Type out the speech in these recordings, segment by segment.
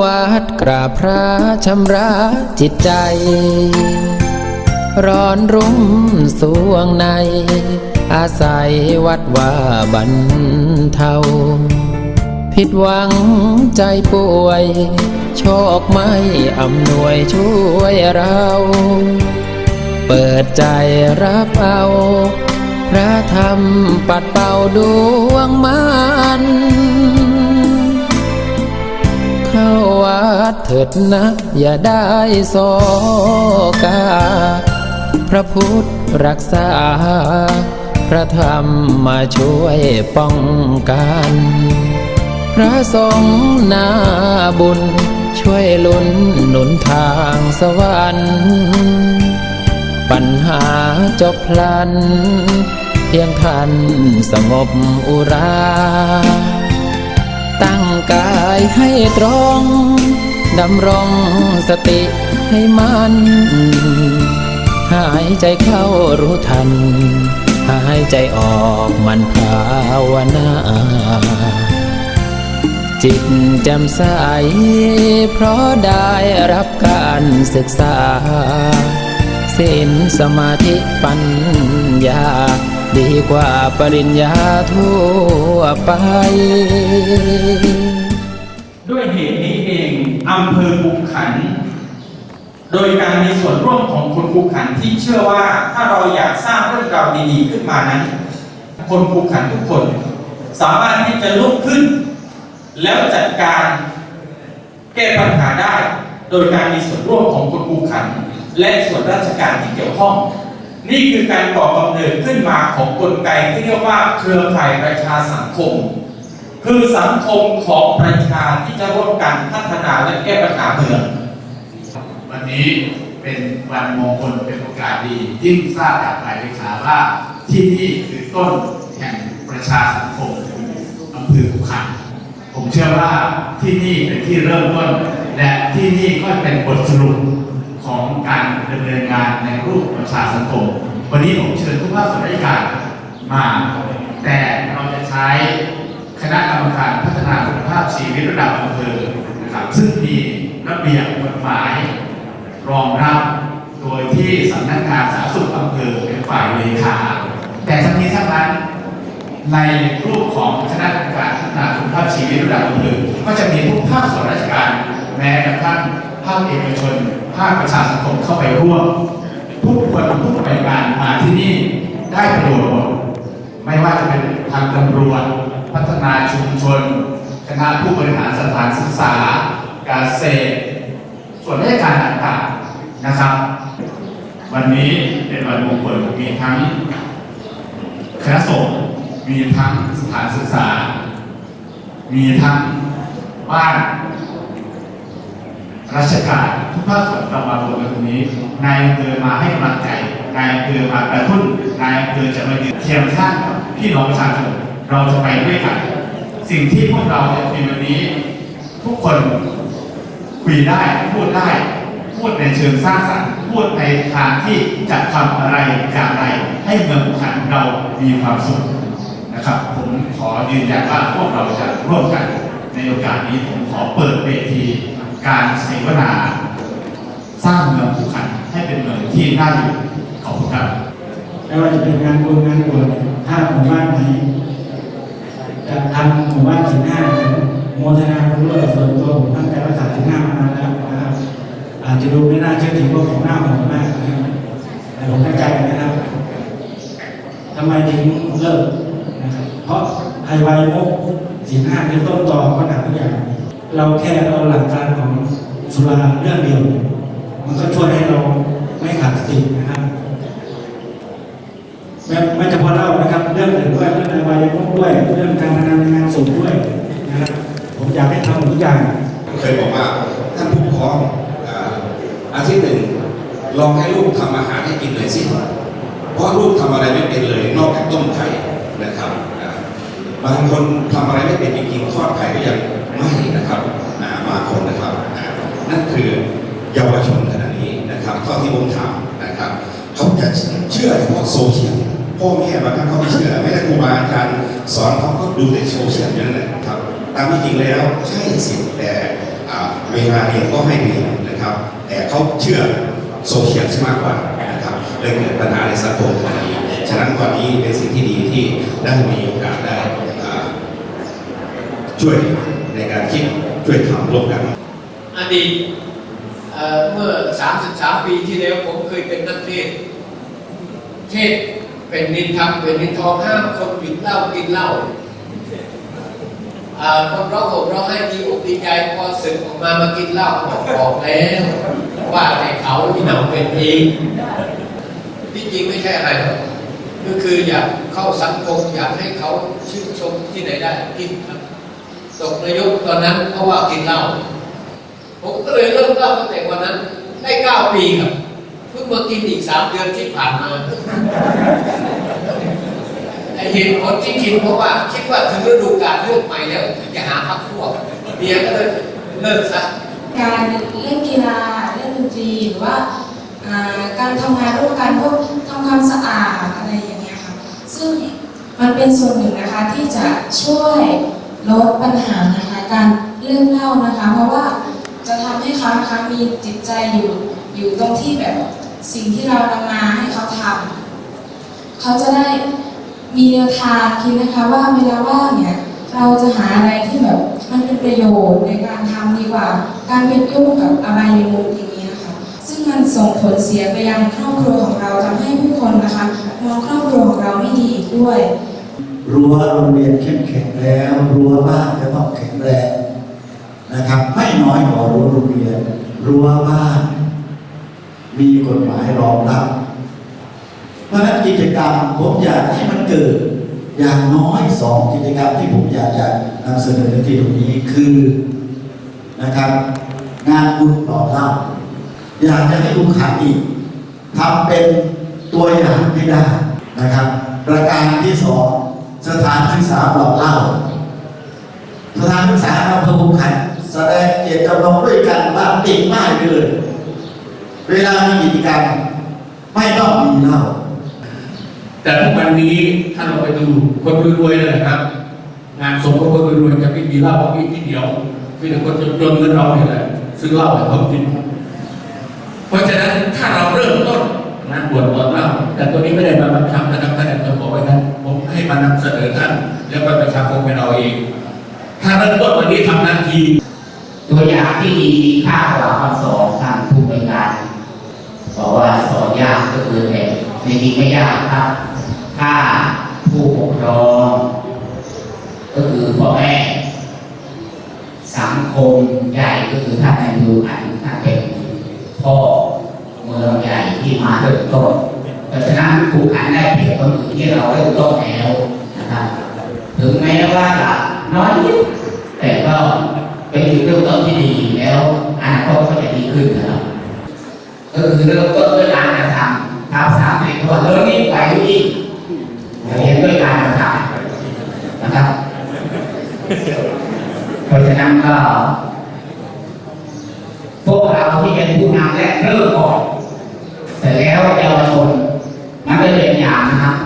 วัดกราบพระชำระจิตใจ ร้อนรุ่มสวงใน อาศัยวัดว่าบรรเทา ผิดหวังใจป่วย โชคไม่อำนวยช่วยเรา เปิดใจรับเอาพระธรรมปัดเป่าดวงมัน วัดเถิดนะ อย่าได้โศกา พระพุทธรักษา พระธรรมมาช่วยป้องกัน พระสงฆ์นาบุญช่วยลุ้นหนุนทางสวรรค์ปัญหาจบพลัน เพียงท่านสงบอุรา ตั้งกายให้ตรง ดำรงสติให้มันหายใจเข้ารู้ทัน หายใจออกมันภาวนา จิตแจ่มใสเพราะได้รับการศึกษาศีลสมาธิปัญญา ดีกว่าปริญญาทั่วไป ด้วยเหตุนี้เองอำเภอภูขัน โดยการมีส่วนร่วมของคนภูขันที่เชื่อว่าถ้าเราอยากสร้างเรื่องราวดีๆขึ้นมานั้น คนภูขันทุกคน สามารถที่จะลุกขึ้น แล้วจัดการแก้ปัญหาได้ โดยการมีส่วนร่วมของคนภูขัน และส่วนราชการที่เกี่ยวข้อง นี่คือการก่อกำเนิดขึ้นมาของกลไกที่เรียกว่าเครือข่ายประชาสังคม คือสังคมของประชาที่จะร่วมกันพัฒนาและแก้ปัญหาเมืองวันนี้เป็นวันมงคลเป็นโอกาสดียิ่งทราบจากฝ่ายเลขาว่าที่นี่คือต้นแห่งประชาสังคมอำเภอภูขันผมเชื่อว่าที่นี่เป็นที่เริ่มต้น และที่นี่ก็เป็นบทสรุปของการดำเนินงานในรูป ประชาสังคม วันนี้ผมเชิญทุกภาคส่วนราชการมา แต่เราจะใช้คณะกรรมการพัฒนาคุณภาพชีวิตระดับอำเภอนะครับ ซึ่งมีระเบียบกฎหมาย รองรับโดยที่สำนักงานสาธารณสุขอำเภอเป็นฝ่ายเลขา แต่ทั้งนี้ทั้งนั้นในรูปของคณะกรรมการพัฒนาคุณภาพชีวิตระดับอำเภอก็จะมีทุกภาคส่วนราชการแม้กระทั่งภาคเอกชน ภาคประชาสังคมเข้าไปร่วม ทุกคนทุกหน่วยงานมาที่นี่ได้ประโยชน์หมดไม่ว่าจะเป็นทางตำรวจ พัฒนาชุมชนคณะผู้บริหารสถานศึกษา การเกษตร ส่วนราชการต่างๆนะครับ วันนี้เป็นวันมงคลมีทั้งคณะสงฆ์มีทั้งสถานศึกษา มีทั้งบ้าน ราชการทุกภาคส่วนเรามารวมกันตรงนี้ นายอำเภอมาให้กำลังใจ นายอำเภอมากระตุ้น นายอำเภอจะมายืนเคียงข้างกับพี่น้องประชาชนเราจะไปด้วยกัน สิ่งที่พวกเราจะมีวันนี้ ทุกคนคุยได้พูดได้พูดในเชิงสร้างสรรค์พูดในทางที่จะทำอะไรอย่างไร ให้เมืองขันเรามีความสุขนะครับ ผมขอยืนยันว่าพวกเราจะร่วมกัน ในโอกาสนี้ผมขอเปิดเวที การเสวนา สร้างเมืองภูขันให้เป็นเมืองที่น่าอยู่ขอบคุณครับไม่ว่าจะเป็นงานบุญงานบวชถ้าหมู่บ้านไหนจะทำหมู่บ้านสินห้าโมทนาบุญด้วยส่วนตัวผมตั้งใจรักษาสินห้ามานานแล้วนะครับอาจจะดูไม่น่าเชื่อถือว่าของหน้าโหดมากนะครับแต่ผมตั้งใจนะครับทำไมถึงเลิกนะครับเพราะไฮไวโมกสินห้าเป็นต้นตอของปัญหาทุกอย่าง เราแค่เอาหลักการ สุราเรื่องเดียว มันก็ช่วยให้เราไม่ขาดสตินะครับไม่ไม่เฉพาะเล่านะครับ เรื่องอื่นด้วยเรื่องอบายมุขด้วย เรื่องการพนันงานสูงด้วยนะครับผมอยากให้ทำทุกอย่างเคยบอกว่าท่านผู้ปกครองอ่าอาทิตย์หนึ่งลองให้ลูกทำอาหารให้กินหน่อยสิเพราะลูกทำอะไรไม่เป็นเลย นอกจากต้มไข่นะครับบางคนทำอะไรไม่เป็นจริงๆทอดไข่ก็ยังไม่นะครับอ่าคนนะครับ นั่นคือเยาวชนขณะนี้นะครับเท่าที่ผมถามนะครับเขาจะเชื่อเฉพาะโซเชียลพ่อแม่บางครั้งเขาไม่เชื่อไม่ได้ครูบาอาจารย์สอนเขาก็ดูในโซเชียลนั่นแหละครับตามที่จริงแล้วใช่สิแต่เวลาเรียนก็ให้เรียนนะครับ แต่เขาเชื่อโซเชียลมากกว่านะครับเลยเกิดปัญหาในสังคมตรงนี้ฉะนั้นวันนี้เป็นสิ่งที่ดีที่ได้มีโอกาสได้ช่วยในการคิดช่วยทำร่วมกัน อดีตเอ่อเมื่อ 33 ปีที่แล้วผมเคยเป็นนักเทศ เทศเป็นนินทำเป็นนินทองห้ามคนหยุดเหล้ากินเหล้าเอ่อคนร้องห่มร้องไห้ดีอกดีใจพอสึกออกมามากินเหล้าบอกบอกแล้วว่าแต่เขาที่หนำเป็นเองที่จริงไม่ใช่อะไรกก็คืออยากเข้าสังคมอยากให้เขาชื่นชมที่ไหนได้กินครับตกนายกตอนนั้นเพราะว่ากินเหล้า ผมก็เลยเริ่มเล่าตั้งแต่วันนั้น ได้เก้าปีครับเพิ่งมากินอีกสามเดือนที่ผ่านมาไอเหตุผลที่กินเพราะว่า คิดว่าถึงฤดูกาลเลือกใหม่แล้วจะหาพักพวกเมียก็เลยเลิกซะการเล่นกีฬาเล่นดนตรีหรือว่าการทำงานร่วมกันพวกทำความสะอาดอะไรอย่างเงี้ยค่ะซึ่งมันเป็นส่วนหนึ่งนะคะที่จะช่วยลดปัญหานะคะการเรื่องเล่านะคะ เพราะว่า จะทำให้เขานะคะมีจิตใจอยู่อยู่ตรงที่แบบสิ่งที่เรานำมาให้เขาทำเขาจะได้มีแนวทางคิดนะคะว่าเวลาว่างเนี่ยเราจะหาอะไรที่แบบมันเป็นประโยชน์ในการทำดีกว่า การไปยุ่งกับอะไรในมุมอย่างนี้นะคะซึ่งมันส่งผลเสียไปยังครอบครัวของเราทำให้ผู้คนนะคะมองครอบครัวของเราไม่ดีอีกด้วยรั้วโรงเรียนเข้มแข็งแล้วรั้วบ้านจะต้องแข็งแรงนะครับ น้อยกว่ารั้วโรงเรียนรั้วบ้านมีกฎหมายรองรับ เพราะฉะนั้นกิจกรรมผมอยากให้มันเกิด อย่างน้อยสองกิจกรรมที่ผมอยากจะนำเสนอในที่ตรงนี้คือนะครับ งานบุญหล่อเล่าอยากจะให้ลูกค้าอีกทำเป็นตัวอย่างให้ได้นะครับ ประการที่สองสถานศึกษาหล่อเล่าสถานศึกษาอำเภอภูขัน แสดงเจตจำนงด้วยกันว่าติดป้ายไปเลย เวลามีกิจกรรมไม่ต้องมีเหล้าแต่ทุกวันนี้ถ้านเราไปดูคนรวยๆเลยนะครับ งานศพของคนรวยๆจะไม่มีเหล้ามีที่เดียวมีแต่คนจนๆเงินเราเนี่ยแหละซื้อเหล้าให้เขากินเพราะฉะนั้นถ้าเราเริ่มต้นงานบวชก่อนเหล้าแต่ตัวนี้ไม่ได้มาบังคับนะครับท่านจารย์บอกไว้นะผมให้มานำเสนอท่านแล้วก็ประชาคมเป็นเราเอง ถ้าเริ่มต้นวันนี้ทำหน้าที่ ตัวอย่างที่ดีมีค่ากว่าคำสอนทางผู้บริการบอกว่าสอนยากก็คือแต่ในจริงไม่ยากครับ ถ้าผู้ปกครอง ก็คือพ่อแม่สังคมใหญ่ก็คือท่านนายกอันท่านเป็นพ่อเมืองใหญ่ที่มาเริ่มต้นเพราะฉะนั้นครูขันได้เปรียบคนอื่นที่เราเริ่มต้นแล้วนะครับถึงแม้ว่าจะน้อยนิดแต่ก็ เป็นจุดเริ่มต้นที่ดีแล้วอนาคตก็จะดีขึ้นนะครับก็คือเริ่มต้นด้วยการกระทำทำสามสิบตัวเริ่มนิ่ไปยิ่งเรียนด้วยการกระทำนะครับเพราะฉะนั้นก็พวกเราที่เป็นผู้นำและเริ่มก่อนเสร็จแล้วเยาวชนมันเป็นอย่างนะครับ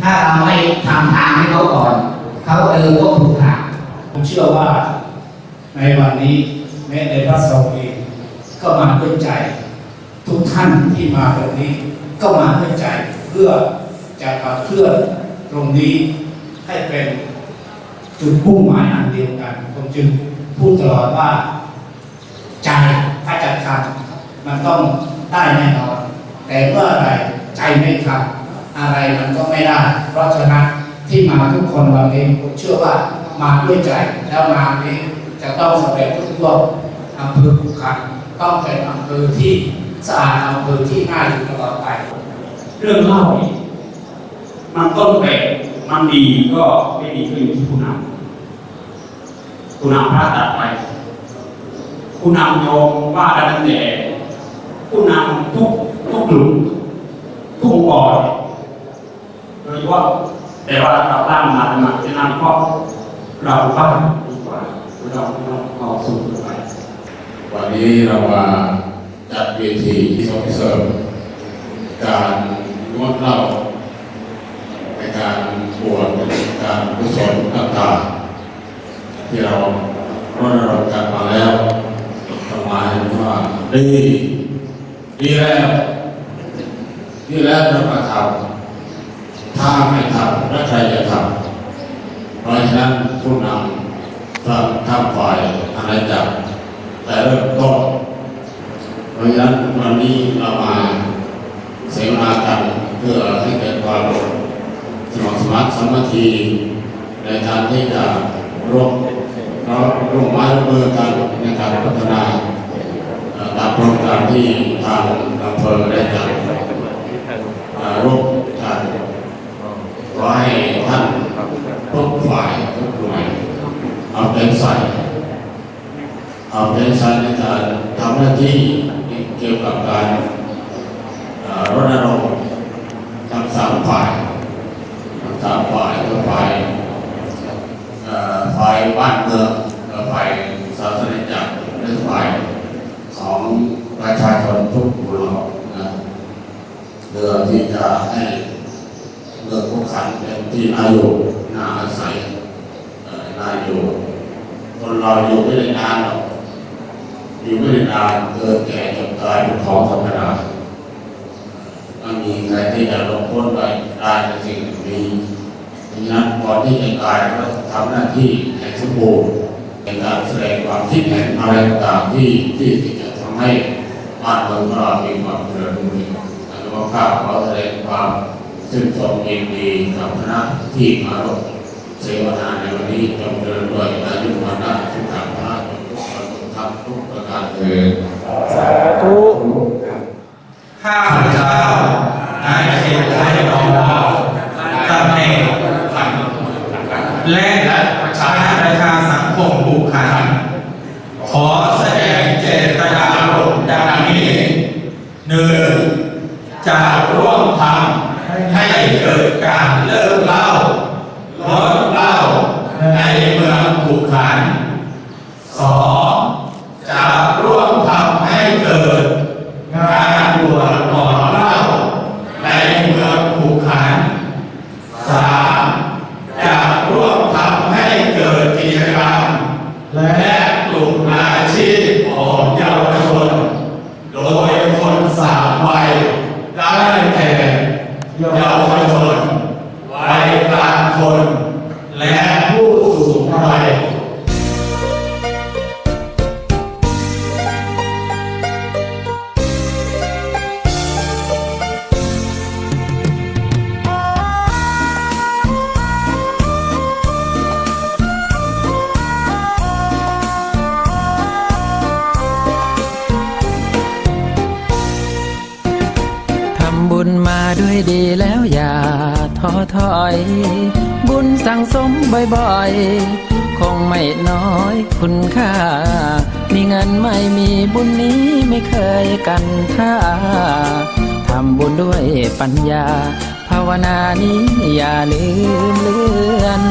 ถ้าเราไม่ทำทางให้เขาก่อน เขาเดินก็ถูกทางผมเชื่อว่า ในวันนี้แม้ในพระสงฆ์เองก็มาด้วยใจ ทุกท่านที่มาตรงนี้ ก็มาด้วยใจเพื่อจะขับเคลื่อนตรงนี้ให้เป็นจุดมุ่งหมายอันเดียวกันผมจึงพูดตลอดว่าใจถ้าจะทำมันต้องได้แน่นอน แต่เมื่อไรใจไม่ทำอะไรมันก็ไม่ได้ เพราะฉะนั้นที่มาทุกคนวันนี้ผมเชื่อว่ามาด้วยใจแล้วมานี้ จะต้องสำเร็จทุกรอบอำเภอภูขันต้องเป็นอำเภอที่สะอาดอำเภอที่น่าอยู่ตลอดไป เรื่องเล่านี่มันต้นแบบมันดีก็ไม่ดีก็อยู่ที่ผู้นำผู้นำพระตัดไปผู้นำโยมว่ากันตั้งแต่ผู้นำทุกทุกกลุ่มทุกองค์กรโดยเฉพาะแต่ว่าเราตั้งมาสมัครจะนำเพราะเราบ้านดีกว่า เราเราเอาสู่ไปวันนี้เรามาจัดเวทีที่ส่งเสริมการงดเหล้าในการบวชในการกุศลต่างๆที่เราว่าเรากลับมาแล้วทำมาเห็นว่าดีดีแล้วดีแล้วเราก็ทำถ้าไม่ทำแล้วใครจะทำเพราะฉะนั้นผู้นำ ต้องทำฝ่ายอะไรจับแต่เริ่มต้นเพราะฉะนั้นวันนี้เรามาเสวนากันเพื่อให้เกิดความสมัครสมัครสมัคคีในการที่จะร่วมเราร่วมไม้ร่วมมือกันในการพัฒนาตามโครงการที่ทางอำเภอได้จัดร่วมกันขอให้ท่านทุกฝ่ายทุกหน่วยเอาเป็นใส่ เอาเป็นใส่ในการทำหน้าที่เกี่ยวกับการรณรงค์ทั้งสามฝ่ายทั้งสามฝ่ายทั้งฝ่ายฝ่ายบ้านเมืองและฝ่ายศาสนาจักรและฝ่ายของประชาชนทุกหมู่เหล่านะเพื่อที่จะให้เมืองผู้ขันเป็นที่น่ายู่น่าอาศัยน่าอยู่คนเราอยู่ไม่ได้นานหรอก ม่ได้นานเกิดแก่เจ็บตายเป็นของธรรมดาไม่มีใครที่จะลบพ้นไปได้ในสิ่งนี้ดังนั้นก่อนที่จะตายเราทำหน้าที่ให้สมบูรณ์ในการแสดงความคิดเห็นอะไรต่างที่ที่จะทำให้บ้านเมืองของเรามีความเจริญรุ่งเรืองและก็ข้าขอแสดงความชื่นชมยินดีกับคณะที่มาร่วมเสวนาในวันนี้จงเจริญด้วยอายุวันนะทุกขังพระทุกคนทุกทัพทุ กประการเถิดข้าพเจ้านายเชษฐาดองดาตำแหน่งและประชาประชาสังคมผูกขันขอแสดงเจตนารมณ์ดังนี้หนึ่งจะร่วมทำให้เกิดการเลิกเล้าลดเล้าในเมืองผูกขันสองำบุญมาด้วยดีแล้วอย่าท้อถอย บุญสั่งสมบ่อยๆ คงไม่น้อยคุณค่า มีเงินไม่มีบุญนี้ไม่เคยกันท่าทำบุญด้วยปัญญา ภาวนานี้อย่าลืมเลือน